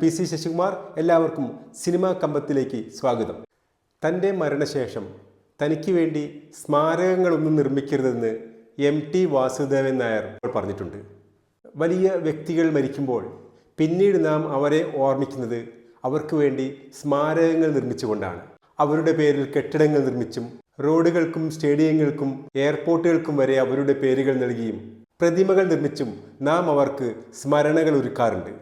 P C Sasikumar എല്ലാവർക്കും cinema കമ്പത്തിലേക്ക് സ്വാഗതം. തന്റെ മരണശേഷം തനിക്ക് വേണ്ടി സ്മാരകങ്ങളൊന്നും നിർമ്മിക്കരുതെന്ന് എം ടി വാസുദേവൻ നായർ പറഞ്ഞിട്ടുണ്ട്. വലിയ വ്യക്തികൾ മരിക്കുമ്പോൾ പിന്നീട് നാം അവരെ ഓർമ്മിക്കുന്നത് അവർക്ക് വേണ്ടി സ്മാരകങ്ങൾ നിർമ്മിച്ചുകൊണ്ടാണ്. അവരുടെ പേരിൽ കെട്ടിടങ്ങൾ നിർമ്മിച്ചും റോഡുകൾക്കും സ്റ്റേഡിയങ്ങൾക്കും എയർപോർട്ടുകൾക്കും വരെ അവരുടെ പേരുകൾ നൽകിയും പ്രതിമകൾ നിർമ്മിച്ചും നാം അവർക്ക് സ്മരണകൾ ഒരുക്കാറുണ്ട്.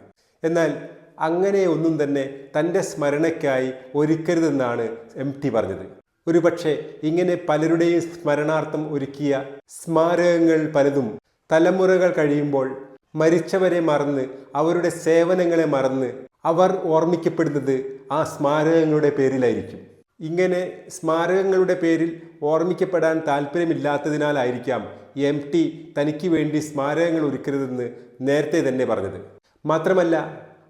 എന്നാൽ അങ്ങനെ ഒന്നും തന്നെ തന്റെ സ്മരണയ്ക്കായി ഒരുക്കരുതെന്നാണ് എം ടി പറഞ്ഞത്. ഒരുപക്ഷെ ഇങ്ങനെ പലരുടെയും സ്മരണാർത്ഥം ഒരുക്കിയ സ്മാരകങ്ങൾ പലതും തലമുറകൾ കഴിയുമ്പോൾ മരിച്ചവരെ മറന്ന് അവരുടെ സേവനങ്ങളെ മറന്ന് അവർ ഓർമ്മിക്കപ്പെടുന്നത് ആ സ്മാരകങ്ങളുടെ പേരിലായിരിക്കും. ഇങ്ങനെ സ്മാരകങ്ങളുടെ പേരിൽ ഓർമ്മിക്കപ്പെടാൻ താല്പര്യമില്ലാത്തതിനാലായിരിക്കാം എം ടി തനിക്ക് വേണ്ടി സ്മാരകങ്ങൾ ഒരുക്കരുതെന്ന് നേരത്തെ തന്നെ പറഞ്ഞത്. മാത്രമല്ല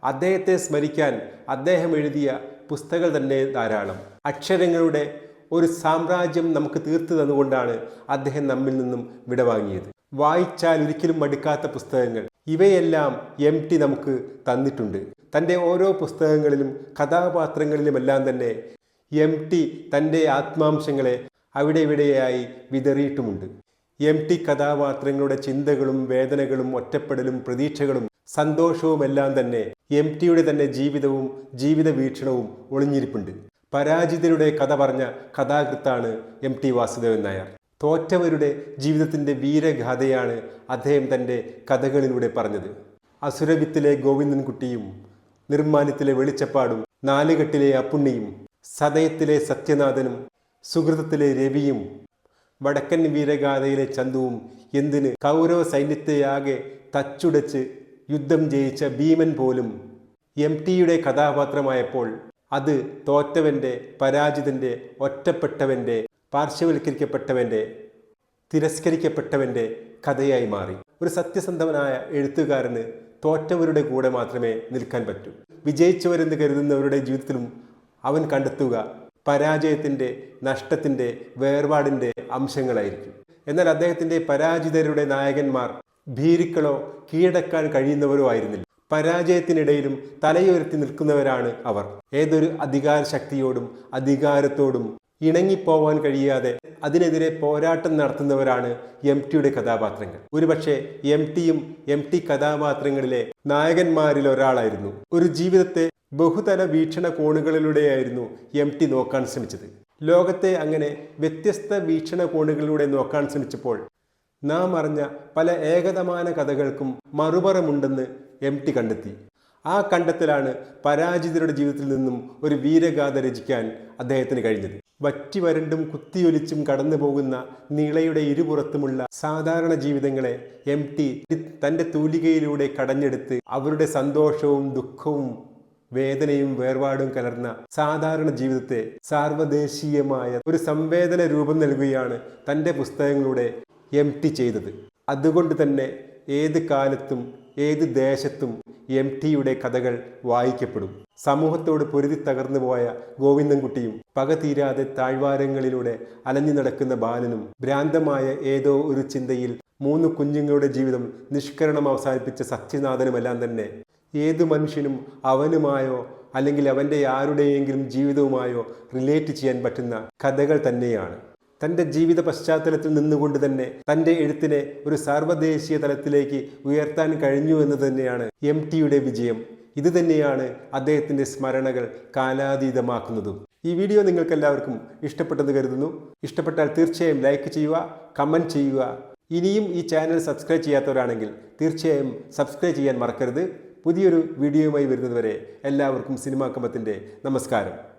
അദ്ദേഹത്തെ സ്മരിക്കാൻ അദ്ദേഹം എഴുതിയ പുസ്തകങ്ങൾ തന്നെ ധാരാളം. അക്ഷരങ്ങളുടെ ഒരു സാമ്രാജ്യം നമുക്ക് തീർത്തു തന്നുകൊണ്ടാണ് അദ്ദേഹം നമ്മിൽ നിന്നും വിടവാങ്ങിയത്. വായിച്ചാൽ ഒരിക്കലും മടുക്കാത്ത പുസ്തകങ്ങൾ. ഇവയെല്ലാം എം ടി നമുക്ക് തന്നിട്ടുണ്ട്. തന്റെ ഓരോ പുസ്തകങ്ങളിലും കഥാപാത്രങ്ങളിലുമെല്ലാം തന്നെ എം ടി തന്റെ ആത്മാംശങ്ങളെ അവിടെ ഇവിടെയായി വിതറിയിട്ടുമുണ്ട്. എം ടി കഥാപാത്രങ്ങളുടെ ചിന്തകളും വേദനകളും ഒറ്റപ്പെടലും പ്രതീക്ഷകളും സന്തോഷവുമെല്ലാം തന്നെ എം ടിയുടെ തന്നെ ജീവിതവും ജീവിത വീക്ഷണവും ഒളിഞ്ഞിരിപ്പുണ്ട്. പരാജിതരുടെ കഥ പറഞ്ഞ കഥാകൃത്താണ് എം ടി വാസുദേവൻ നായർ. തോറ്റവരുടെ ജീവിതത്തിന്റെ വീരഗാഥയാണ് അദ്ദേഹം തന്റെ കഥകളിലൂടെ പറഞ്ഞത്. അസുരവിത്തിലെ ഗോവിന്ദൻകുട്ടിയും നിർമ്മാനത്തിലെ വെളിച്ചപ്പാടും നാലുകെട്ടിലെ അപ്പുണ്ണിയും സതയത്തിലെ സത്യനാഥനും സുഹൃതത്തിലെ രവിയും വടക്കൻ വീരഗാഥയിലെ ചന്തുവും എന്തിന് കൗരവ സൈന്യത്തെയാകെ തച്ചുടച്ച് യുദ്ധം ജയിച്ച ഭീമൻ പോലും? എം ടിയുടെ കഥാപാത്രമായപ്പോൾ അത് തോറ്റവന്റെ പരാജിതന്റെ ഒറ്റപ്പെട്ടവന്റെ പാർശ്വവൽക്കരിക്കപ്പെട്ടവന്റെ തിരസ്കരിക്കപ്പെട്ടവന്റെ കഥയായി മാറി. ഒരു സത്യസന്ധവനായ എഴുത്തുകാരന് തോറ്റവരുടെ കൂടെ മാത്രമേ നിൽക്കാൻ പറ്റൂ. വിജയിച്ചവരെന്ന് കരുതുന്നവരുടെ ജീവിതത്തിലും അവൻ കണ്ടെത്തുക പരാജയത്തിന്റെ നഷ്ടത്തിന്റെ വേർപാടിന്റെ അംശങ്ങളായിരിക്കും. എന്നാൽ അദ്ദേഹത്തിന്റെ പരാജിതരുടെ നായകന്മാർ ഭീരുക്കളോ കീഴടക്കാൻ കഴിയുന്നവരോ ആയിരുന്നില്ല. പരാജയത്തിനിടയിലും തലയുയർത്തി നിൽക്കുന്നവരാണ് അവർ. ഏതൊരു അധികാര ശക്തിയോടും അധികാരത്തോടും ഇണങ്ങിപ്പോവാൻ കഴിയാതെ അതിനെതിരെ പോരാട്ടം നടത്തുന്നവരാണ് എം ടിയുടെ കഥാപാത്രങ്ങൾ. ഒരുപക്ഷെ എം ടിയും എം ടി കഥാപാത്രങ്ങളിലെ നായകന്മാരിൽ ഒരാളായിരുന്നു ഒരു ജീവിതത്തെ ബഹുതല വീക്ഷണ കോണുകളിലൂടെയായിരുന്നു എം ടി നോക്കാൻ ശ്രമിച്ചത്. ലോകത്തെ അങ്ങനെ വ്യത്യസ്ത വീക്ഷണ കോണുകളിലൂടെ നോക്കാൻ ശ്രമിച്ചപ്പോൾ നാം അറിഞ്ഞ പല ഏകതമാന കഥകൾക്കും മറുപറമുണ്ടെന്ന് എം ടി കണ്ടെത്തി. ആ കണ്ടെത്തലാണ് പരാജിതരുടെ ജീവിതത്തിൽ നിന്നും ഒരു വീരഗാഥ രചിക്കാൻ അദ്ദേഹത്തിന് കഴിഞ്ഞത്. വറ്റി വരണ്ടും കുത്തിയൊലിച്ചും കടന്നു പോകുന്ന നീളയുടെ ഇരുപുറത്തുമുള്ള സാധാരണ ജീവിതങ്ങളെ എം ടി തന്റെ തൂലികയിലൂടെ കടഞ്ഞെടുത്ത് അവരുടെ സന്തോഷവും ദുഃഖവും വേദനയും വേർപാടും കലർന്ന സാധാരണ ജീവിതത്തെ സാർവദേശീയമായ ഒരു സംവേദന രൂപം നൽകുകയാണ് തന്റെ പുസ്തകങ്ങളുടെ എം ടി ചെയ്തത്. അതുകൊണ്ട് തന്നെ ഏത് കാലത്തും ഏത് ദേശത്തും എം ടിയുടെ കഥകൾ വായിക്കപ്പെടും. സമൂഹത്തോട് പൊരുതി തകർന്നു പോയ ഗോവിന്ദൻകുട്ടിയും പക തീരാതെ താഴ്വാരങ്ങളിലൂടെ അലഞ്ഞു നടക്കുന്ന ബാലനും ഭ്രാന്തമായ ഏതോ ഒരു ചിന്തയിൽ മൂന്ന് കുഞ്ഞുങ്ങളുടെ ജീവിതം നിഷ്കരണം അവസാനിപ്പിച്ച സത്യനാഥനുമെല്ലാം തന്നെ. ഏതു മനുഷ്യനും അവനുമായോ അല്ലെങ്കിൽ അവന്റെ ആരുടെയെങ്കിലും ജീവിതവുമായോ റിലേറ്റ് ചെയ്യാൻ പറ്റുന്ന കഥകൾ തന്നെയാണ്. തന്റെ ജീവിത പശ്ചാത്തലത്തിൽ നിന്നുകൊണ്ട് തന്നെ തന്റെ എഴുത്തിനെ ഒരു സാർവദേശീയ തലത്തിലേക്ക് ഉയർത്താൻ കഴിഞ്ഞു എന്ന് തന്നെയാണ് എം ടിയുടെ വിജയം. ഇത് തന്നെയാണ് അദ്ദേഹത്തിന്റെ സ്മരണകൾ കാലാതീതമാക്കുന്നതും. ഈ വീഡിയോ നിങ്ങൾക്കെല്ലാവർക്കും ഇഷ്ടപ്പെട്ടെന്ന് കരുതുന്നു. ഇഷ്ടപ്പെട്ടാൽ തീർച്ചയായും ലൈക്ക് ചെയ്യുക കമന്റ് ചെയ്യുക. ഇനിയും ഈ ചാനൽ സബ്സ്ക്രൈബ് ചെയ്യാത്തവരാണെങ്കിൽ തീർച്ചയായും സബ്സ്ക്രൈബ് ചെയ്യാൻ മറക്കരുത്. പുതിയൊരു വീഡിയോയുമായി വരുന്നതുവരെ എല്ലാവർക്കും സിനിമാ കമ്പത്തിന്റെ നമസ്കാരം.